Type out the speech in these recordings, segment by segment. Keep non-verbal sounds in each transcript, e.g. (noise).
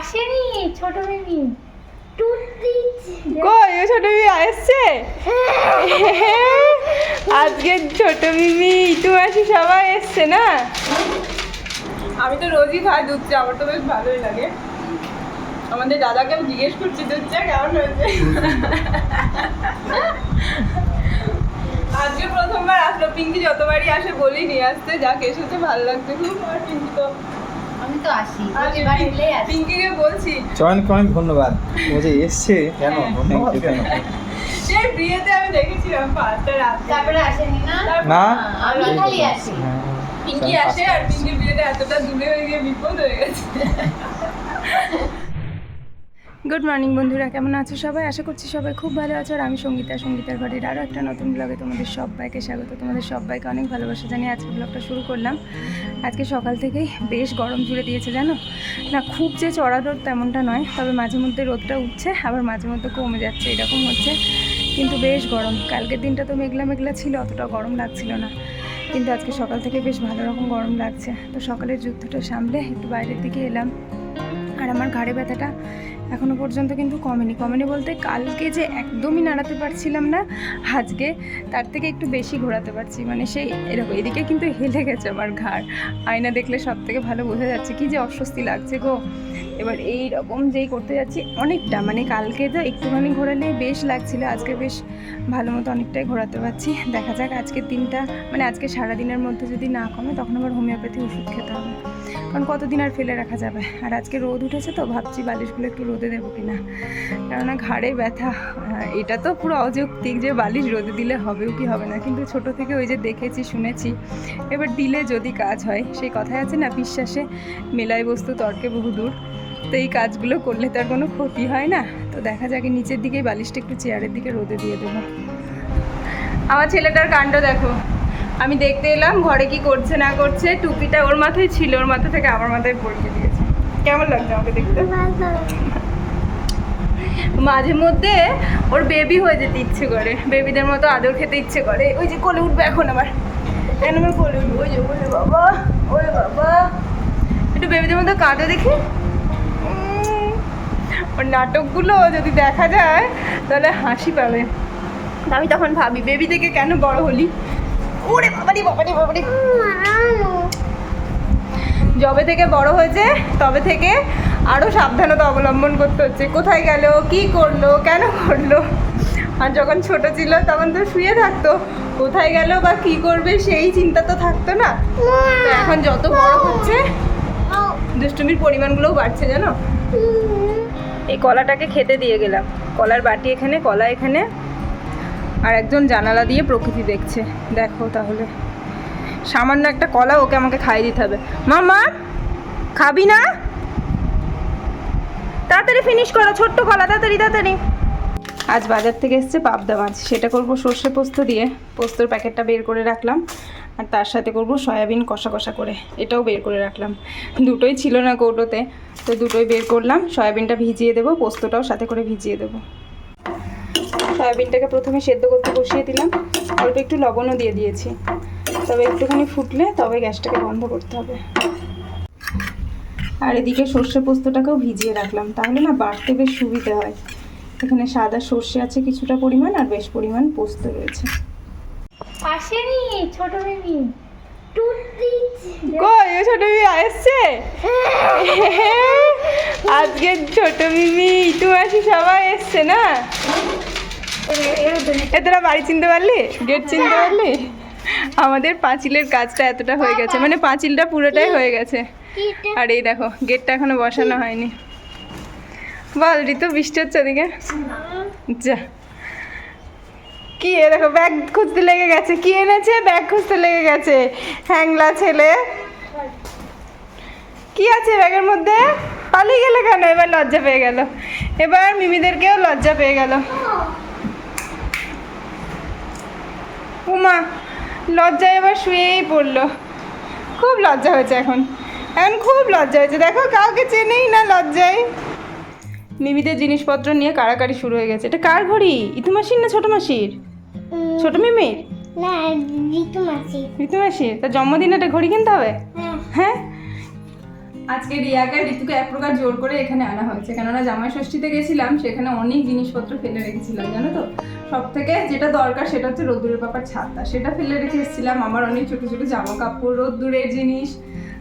আসেনি ছোট মিমি টুথপিক কই ও ছোট মিমি এসছে (laughs) আজকে ছোট মিমি ইটু মাসি সবাই এসছে না? আমি তো রোজই খাই দুধ চা আমার তো বেশ ভালোই লাগে। আমাদের দাদাকে আমি জিজ্ঞেস করছি দুধ চা কেমন হয়েছে? আজকে প্রথমবার আসলো পিঙ্কি যতবারই আসে বলি নিয়ে আসতে যাক এসেছে ভালো লাগছে খুব আর পিঙ্কি তো। আমি তো আসি প্রতিবার এলেই আসি। পিঙ্কিকে বলছি। চয়নকে অনেক ধন্যবাদ। ও যে এসছে। কেন? হ্যাঁ। ধন্যবাদ কেন? সেই বিয়েতে আমি দেখেছিলাম পাঁচটা রাতে। তারপরে আসেনি না? না? আমি খালি আসি। হ্যাঁ, পিঙ্কি আসে আর পিঙ্কির বিয়েটা এতটা দূরে হয়ে গিয়ে বিপদ হয়ে গেছে। গুড মর্নিং বন্ধুরা। কেমন আছো সবাই? আশা করছি সবাই খুব ভালো আছো। আর আমি সঙ্গীতা, সঙ্গীতার বাড়ির আরও একটা নতুন ব্লগে তোমাদের সবাইকে স্বাগত। তোমাদের সবাইকে অনেক ভালোবাসা জানিয়ে আজকে ব্লগটা শুরু করলাম। আজকে সকাল থেকেই বেশ গরম জুড়ে দিয়েছে, জানো? না, খুব যে চড়া রোদ তেমনটা নয়, তবে মাঝে মধ্যে রোদটা উঠছে, আবার মাঝে মধ্যে কমে যাচ্ছে, এরকম হচ্ছে। কিন্তু বেশ গরম। কালকের দিনটা তো মেঘলা মেঘলা ছিল অতটা গরম লাগছিল না। কিন্তু আজকে সকাল থেকে বেশ ভালো রকম গরম লাগছে। তো সকালের যুদ্ধটা সামলে একটু বাইরের দিকে এলাম। আর আমার ঘাড়ে ব্যথাটা এখনও পর্যন্ত কিন্তু কমেনি। কমেনি বলতে কালকে যে একদমই নাড়াতে পারছিলাম না, আজকে তার থেকে একটু বেশি ঘোরাতে পারছি। মানে সেই এরকম, এদিকে কিন্তু হেলে গেছে আমার ঘাড়। আয়না দেখলে সব থেকে ভালো বোঝা যাচ্ছে কি যে অস্বস্তি লাগছে গো। এবার এই রকম যেই করতে যাচ্ছি, অনেকটা মানে কালকে তো একটুখানি ঘোরালে বেশ লাগছিল, আজকে বেশ ভালো মতো অনেকটাই ঘোরাতে পারছি। দেখা যাক আজকের দিনটা মানে আজকে সারা দিনের মধ্যে যদি না কমে, তখন আবার হোমিওপ্যাথি ওষুধ খেতে হবে। কারণ কতদিন আর ফেলে রাখা যাবে? আর আজকে রোদ উঠেছে তো, ভাবছি বালিশগুলো একটু রোদে দেবো কিনা। কেননা ঘাড়ে ব্যথা এটা তো পুরো অযৌক্তিক যে বালিশ রোদে দিলে হবেও কি হবে না। কিন্তু ছোট থেকে ওই যে দেখেছি, শুনেছি, এবার দিলে যদি কাজ হয়, সেই কথাই আছে না, বিশ্বাসে মেলায় বস্তু তর্কে বহুদূর। তো এই কাজগুলো করলে তার কোনো ক্ষতি হয় না। তো দেখা যাক নিচের দিকে বালিশটা একটু চেয়ারের দিকে রোদে দিয়ে দেবো। আমার ছেলেটার কাণ্ড দেখো। আমি দেখতে এলাম ঘরে কি করছে না করছে, টুপিটা ওর মাথায় ছিল, ওর মাথা থেকে আমার মাথায় পড়িয়ে দিয়েছে। কেমন লাগছে আমাকে দেখতে? মাঝে মধ্যে ওর বেবি হয়ে যেতে ইচ্ছে করে। বেবিদের মতো আদর খেতে ইচ্ছে করে। ওই যে কোলে উঠবে এখন আবার এখন আমার কোলে উঠবে। ওই যে, ওরে বাবা ওরে বাবা। একটু বেবিদের মতো কাঁদো দেখি। ওর নাটকগুলো যদি দেখা যায়, তাহলে হাসি পাবে। আমি তখন ভাবি বেবি থেকে কেন বড় হলি? ওরে বাবারি বাবারি বাবারি যবে থেকে বড় হয়েছে, তবে থেকে আরও সাবধানতা অবলম্বন করতে হচ্ছে। কোথায় গেল, কি করল, কেন করল? আর যখন ছোট ছিল, তখন তো শুয়ে থাকতো। কোথায় গেল বা কি করবে, সেই চিন্তা তো থাকতো না। এখন যত বড় হচ্ছে, দুষ্টুমির পরিমাণগুলোও বাড়ছে, জানো? এই কলাটাকে খেতে দিয়ে গেলাম। কলার বাটি এখানে, কলা এখানে। আর একজন জানালা দিয়ে প্রকৃতি দেখছে। দেখো তাহলে। সামান্য একটা কলা ওকে আমাকে খাইয়ে দিতে হবে। মামা খাবি না? তাড়াতাড়ি ফিনিশ করো, ছোট্ট কলা, তাড়াতাড়ি তাড়াতাড়ি। আজ বাজার থেকে এসছে পাবদা মাছ। সেটা করব সর্ষে পোস্ত দিয়ে। পোস্তর প্যাকেটটা বের করে রাখলাম। আর তার সাথে করব সয়াবিন কষা কষা করে। এটাও বের করে রাখলাম। দুটোই ছিল না কৌটোতে, তো দুটোই বের করলাম। সয়াবিনটা ভিজিয়ে দেবো, পোস্তটাও সাথে করে ভিজিয়ে দেবো। সয়াবিনটাকে প্রথমে সেদ্ধ করতে বসিয়ে দিলাম। অল্প একটু লবণও দিয়ে দিয়েছি। তবে একটুখানি ফুটলে তবে গ্যাসটাকে বন্ধ করতে হবে। আর এদিকে সর্ষে পোস্তটাকেও ভিজিয়ে রাখলাম। তাহলে না বাড়তে বেশ সুবিধা হয়। এখানে সাদা সর্ষে আছে কিছুটা পরিমাণ আর বেশ পরিমাণ পোস্ত রয়েছে। আসেনি ছোট মিমি কই ও ছোট মিমি এসছে? (laughs) আজকে ছোট মিমি ইটু মাসি সবাই এসছে না? এ তোরা বাড়ি চিনতে পারলি? গেট চিনতে পারলি? আমাদের পাঁচিলের কাজটা এতটা হয়ে গেছে মানে পাঁচিলটা পুরোটাই হয়ে গেছে। আর এই দেখো গেটটা এখনও বসানো হয়নি। বল ঋতু বৃষ্টি হচ্ছে ওদিকে? যা। কি দেখো ব্যাগ খুঁজতে লেগে গেছে। কি এনেছে? ব্যাগ খুঁজতে লেগে গেছে। হ্যাংলা ছেলে। কি আছে ব্যাগের মধ্যে? পালিয়ে গেলে কেন? এবার লজ্জা পেয়ে গেল। এবার মিমিদেরকেও লজ্জা পেয়ে গেল। উমা, লজ্জায় এবার শুয়েই পড়ল। খুব লজ্জা হয়েছে এখন। এখন খুব লজ্জা হয়েছে। দেখো, কাউকে চেনেই না লজ্জায়। মিমিদের জিনিসপত্র নিয়ে কাড়াকাড়ি শুরু হয়ে গেছে। এটা কার ঘড়ি? ইতু মাসির না ছোট মাসির? ছোট মিমির না ঋতু মাসি ঋতু মাসির তার জন্মদিনে একটা ঘড়ি কিনতে হবে? হ্যাঁ। হ্যাঁ? আজকে রিয়াকে ঋতুকে এক প্রকার জোর করে এখানে আনা হয়েছে। কেননা জামাই ষষ্ঠীতে গেছিলাম সেখানে অনেক জিনিসপত্র ফেলে রেখেছিলাম জানো তো? সব থেকে যেটা দরকার সেটা হচ্ছে রোদ্দুরের ব্যাপার ছাতা। সেটা ফেলে রেখে এসেছিলাম আমার অনেক ছোট ছোট জামা কাপড় রোদ্দুরের জিনিস।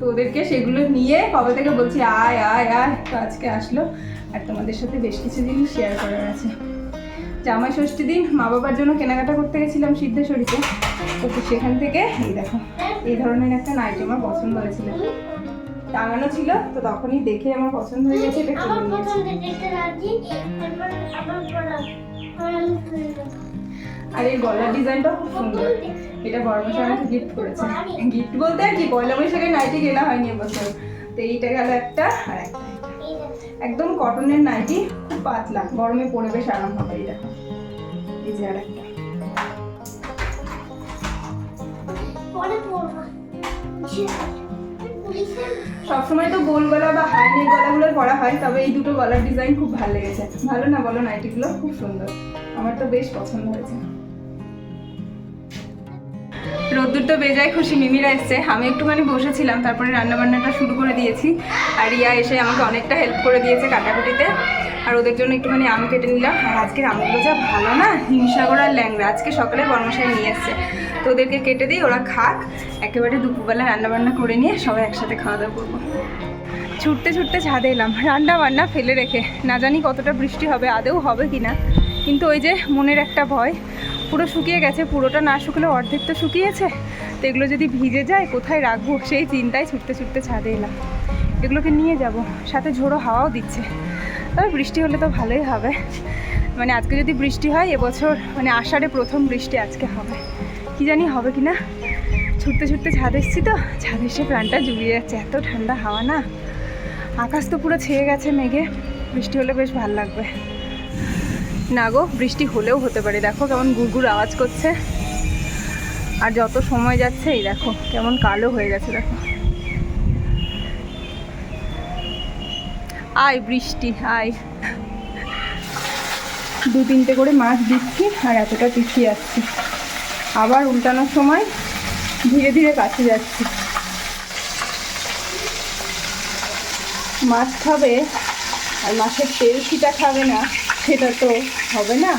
তো ওদেরকে সেগুলো নিয়ে কবে থেকে বলছি আয় আয় আয়। তো আজকে আসলো। আর তোমাদের সাথে বেশ কিছু জিনিস শেয়ার করার আছে। জামাই ষষ্ঠী দিন মা বাবার জন্য কেনাকাটা করতে গেছিলাম সিদ্ধেশ্বরীতে। তো সেখান থেকে, এই দেখো, এই ধরনের একটা নাইটি আমার পছন্দ হয়েছিল। টাঙানো ছিল, তো তখনই দেখে আমার পছন্দ হয়ে গেছে, এটা কিনে আর এই গলার ডিজাইনটা খুব সুন্দর। এটা বর্মশাই আমাকে গিফট করেছে। গিফট বলতে আর কি, পয়লা বৈশাখে নাইটি কেনা হয়নি এবছর। তো এইটা গেল একটা, আর একটা। একদম কটনের নাইটি খুব পাতলা গরমে পরে বেশ আরাম হবে এই দেখো। এই যে সবসময় তো গোল গলা বা হাই নেক গলাগুলো পরা হয় তবে এই দুটো গলার ডিজাইন খুব ভালো লেগেছে। ভালো না বলো নাইটিগুলো খুব সুন্দর। আমার তো বেশ পছন্দ হয়েছে। রোদ্দুর তো বেজায় খুশি, মিমিরা এসছে। আমি একটুখানি বসেছিলাম, তারপরে রান্না বান্নাটা শুরু করে দিয়েছি। আর রিয়া এসে আমাকে অনেকটা হেল্প করে দিয়েছে কাটাকুটিতে। আর ওদের জন্য একটুখানি আম কেটে নিলাম। আর আজকের আমগুলো যা ভালো না, হিমসাগর আর ল্যাংড়া, আজকে সকালে বর্মশাই নিয়ে এসছে। তো ওদেরকে কেটে দিই, ওরা খাক। একেবারে দুপুরবেলা রান্না বান্না করে নিয়ে সবাই একসাথে খাওয়া দাওয়া করব। ছুটতে ছুটতে ছাদে এলাম। রান্না বান্না ফেলে রেখে। না জানি কতটা বৃষ্টি হবে আদেও হবে কি না কিন্তু ওই যে মনের একটা ভয়, পুরো শুকিয়ে গেছে, পুরোটা না শুকলে অর্ধেক তো শুকিয়েছে। তো এগুলো যদি ভিজে যায়, কোথায় রাখব? সেই চিন্তায় ছুটতে ছুটতে ছাদে এলাম। এগুলোকে নিয়ে যাব, সাথে ঝোড়ো হাওয়াও দিচ্ছে। তবে বৃষ্টি হলে তো ভালোই হবে। মানে আজকে যদি বৃষ্টি হয়, এবছর মানে আষাঢ়ে প্রথম বৃষ্টি আজকে হবে। কি জানি হবে কি না? ছুটতে ছুটতে ছাদ এসছি তো, ছাদ এসে প্রাণটা জুড়িয়ে যাচ্ছে। এত ঠান্ডা হাওয়া না? আকাশ তো পুরো ছেয়ে গেছে মেঘে। বৃষ্টি হলে বেশ ভালো লাগবে। না গো, বৃষ্টি হলেও হতে পারে। দেখো কেমন গুড়গুড় আওয়াজ করছে। আর যত সময় যাচ্ছে, এই দেখো, কেমন কালো হয়ে গেছে, দেখো। আয় বৃষ্টি, আয়। দু তিনটে করে মাছ দিচ্ছি আর এতটা পিছিয়ে আসছি। আবার উল্টানোর সময় ধীরে ধীরে কাছে যাচ্ছি। মাছ খাবে আর মাছের তেল ছিটা খাবে না, সেটা তো হবে না।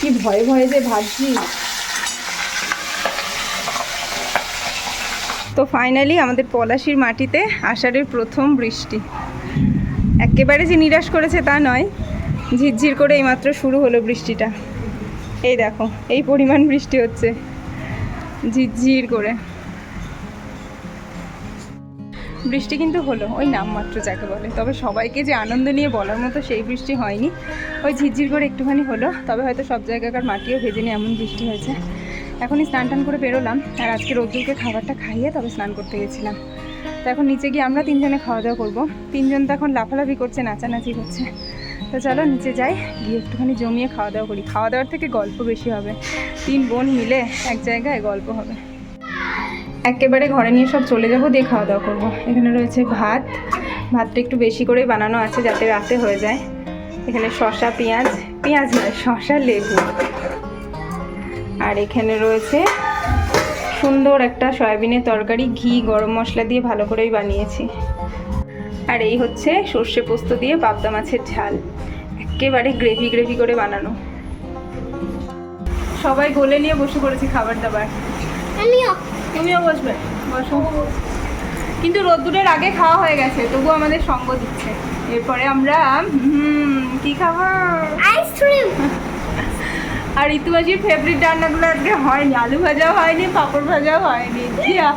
কি ভয়ে ভয়ে যে ভাবছি। তো ফাইনালি আমাদের পলাশির মাটিতে আষাঢ়ের প্রথম বৃষ্টি। একেবারে যে নিরাশ করেছে তা নয়, ঝিরঝির করে এইমাত্র শুরু হলো বৃষ্টিটা। এই দেখো, এই পরিমাণ বৃষ্টি হচ্ছে। ঝিরঝির করে। বৃষ্টি কিন্তু হলো, ওই নামমাত্র যাকে বলে। তবে সবাইকে যে আনন্দ নিয়ে বলার মতো সেই বৃষ্টি হয়নি। ওই ঝিরঝির করে একটুখানি হলো, তবে হয়তো সব জায়গাকার মাটিও ভেজে নিয়ে এমন বৃষ্টি হয়েছে। এখনই স্নান টান করে বেরোলাম, আর আজকে রোদ্দুরকে খাবারটা খাইয়ে তবে স্নান করতে গেছিলাম। তো এখন নিচে গিয়ে আমরা তিনজনে খাওয়া দাওয়া করব। তিনজন তো এখন লাফালাফি করছে, নাচানাচি করছে। তো চলো নিচে যাই, গিয়ে একটুখানি জমিয়ে খাওয়া দাওয়া করি। খাওয়া দাওয়ার থেকে গল্প বেশি হবে। তিন বোন মিলে এক জায়গায় গল্প হবে। একেবারে ঘরে নিয়ে সব চলে যাব, দিয়ে খাওয়া দাওয়া করব। এখানে রয়েছে ভাত। ভাতটা একটু বেশি করেই বানানো আছে যাতে রাতে হয়ে যায়। এখানে শসা, পেঁয়াজ পেঁয়াজ নয়, শসা, লেবু। আর এখানে রয়েছে সুন্দর একটা সয়াবিনের তরকারি, ঘি, গরম মশলা দিয়ে ভালো করেই বানিয়েছি। আর এই হচ্ছে সর্ষে পোস্ত দিয়ে পাবদা মাছের ঝাল। একেবারে গ্রেভি গ্রেভি করে বানানো। সবাই গোলে নিয়ে বসে পড়েছি খাবার দাবার। তুমিও বসবে। বসো। কিন্তু রোদ্দুরের আগে খাওয়া হয়ে গেছে তবু আমাদের সঙ্গ দিচ্ছে। এরপরে আমরা কি খাব আইসক্রিম (laughs) আর ঋতুবাজির ফেভারিট রান্নাগুলো আজকে হয়নি আলু ভাজাও হয়নি পাঁপড় ভাজাও হয়নি। জিয়া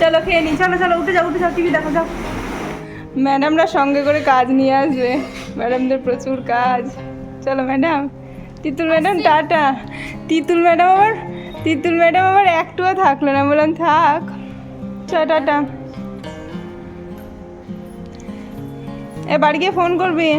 চলো খেয়ে নি চলো চলো উঠে যাও উঠে যাও টিভি দেখো যাও ম্যাডামরা সঙ্গে করে কাজ নিয়ে আসবে। ম্যাডামদের প্রচুর কাজ। চলো madam. Titul madam tata. Titul madam আবার তিতুল ম্যাডাম আবার একটুও থাকল না বললাম থাক টাটা। এ বাড়ি গিয়ে ফোন করবি?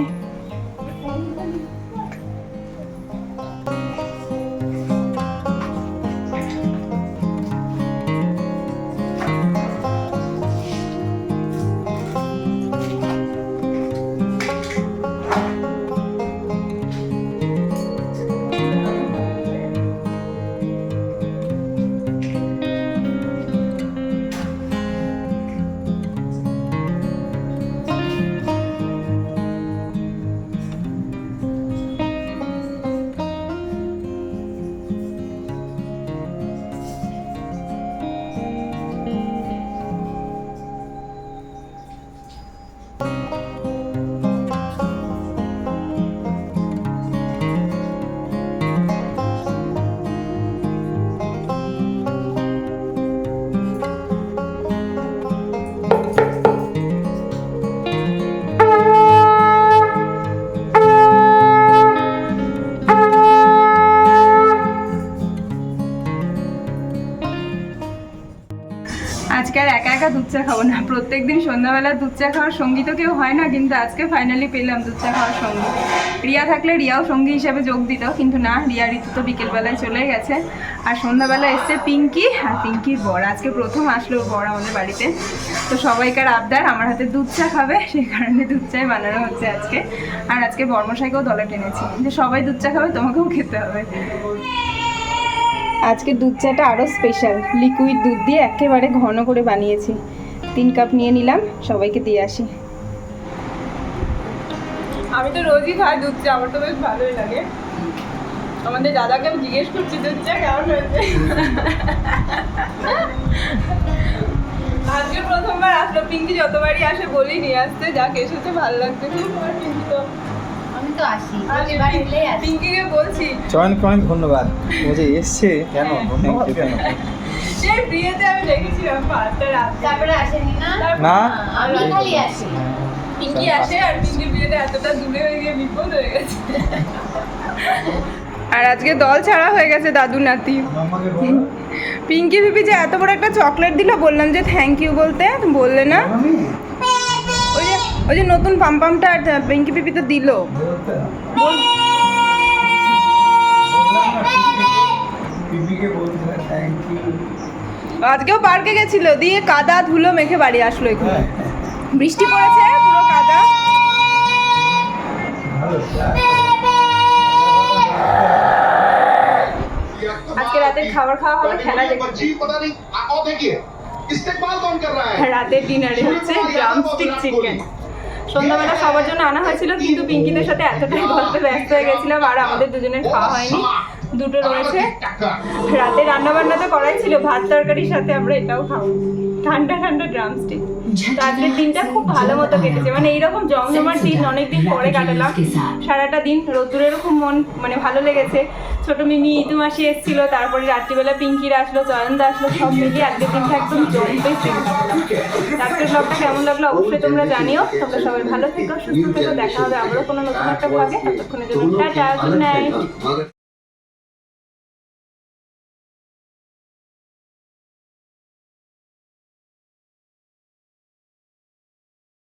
চা খাব না। প্রত্যেকদিন সন্ধ্যাবেলা দুধ চা খাওয়ার সঙ্গী তো কেউ হয় না, কিন্তু আজকে ফাইনালি পেলাম দুধ চা খাওয়ার সঙ্গী। রিয়া থাকলে রিয়াও সঙ্গী হিসাবে যোগ দিত, কিন্তু না, রিয়া ঋতু তো বিকেলবেলায় চলে গেছে। আর সন্ধ্যাবেলা এসছে পিঙ্কি, আর পিঙ্কির বর। আজকে প্রথম আসলো বর আমাদের বাড়িতে। তো সবাইকার আবদার, আমার হাতে দুধ চা খাবে, সেই কারণে দুধ চাই বানানো হচ্ছে আজকে। আর আজকে বর্মশাইকেও দলে টেনেছি। যে সবাই দুধ চা খাবে, তোমাকেও খেতে হবে। আজকে দুধ চাটা আরও স্পেশাল লিকুইড দুধ দিয়ে একেবারে ঘন করে বানিয়েছি। তিন কাপ নিয়ে নিলাম সবাইকে দিয়ে আসি। আমি তো রোজই খাই দুধ চা আমার তো বেশ ভালোই লাগে। আমাদের দাদাকে আমি জিজ্ঞেস করছি দুধ চা কেমন হয়েছে? আজকে প্রথমবার আসলো পিঙ্কি যতবারই আসে বলি নিয়ে আসতে যাক এসেছে ভালো লাগছে। খুব পিঙ্কি তো। তো আসি পিঙ্কিকে বলছি। চয়নকে অনেক ধন্যবাদ। ও যে এসছে কেন? ধন্যবাদ কেন? সেই বিয়েতে আমি দেখেছিলাম পাঁচটা রাত। তারপরে আসেনি না? না? আমি খালি আসি। পিঙ্কি আসে আর পিঙ্কির বিয়েতে এতটা দূরে হয়ে গিয়ে বিপদ হয়ে গেছে। আর আজকে দল ছাড়া হয়ে গেছে দাদু নাতি। পিঙ্কি পিপি যে এত বড় একটা চকলেট দিল বললাম যে থ্যাংক ইউ বলতে বললে না? ওই যে নতুন পাম্পামটা পিঙ্কি পিপি তো দিল। আজকেও পার্কে গেছিল দিয়ে কাদা ধুলো মেখে বাড়ি আসলো এখানে। বৃষ্টি পড়েছে পুরো কাদা। আজকে রাতের খাবার খাওয়া হবে খেলা দেখতে। হ্যাঁ, রাতের ডিনারে হচ্ছে ড্রামস্টিক চিকেন সন্ধ্যাবেলা সবার জন্য আনা হয়েছিল, কিন্তু পিঙ্কিদের সাথে এতটাই গল্পে ব্যস্ত হয়ে গেছিলাম, আর আমাদের দুজনের খাওয়া হয়নি। দুটো রয়েছে। রাতে রান্না বান্না তো করাই ছিল, ভাত তরকারির সাথে আমরা এটাও খাব। ঠান্ডা ঠান্ডা ড্রামস্টিক আজকের দিনটা খুব ভালো মতো কেটেছে। মানে এইরকম জমজমার দিন অনেকদিন পরে কাটালাম। সারাটা দিন রোদ্দুরেরও খুব মন মানে ভালো লেগেছে। ছোট মিমি ইতু মাসি এসেছিল তারপরে রাত্রিবেলা পিঙ্কিরা আসলো জয়ন্দা আসলো সব মিলিয়ে আজকের দিনটা একদম ছিল আজকের ব্লগটা কেমন লাগল অবশ্যই তোমরা জানিও। তোমরা সবাই ভালো থেকো সুস্থ থেকো দেখা হবে আবারও কোনো নতুন একটা ব্লগে ততক্ষণের জন্য টাটা গুড নাইট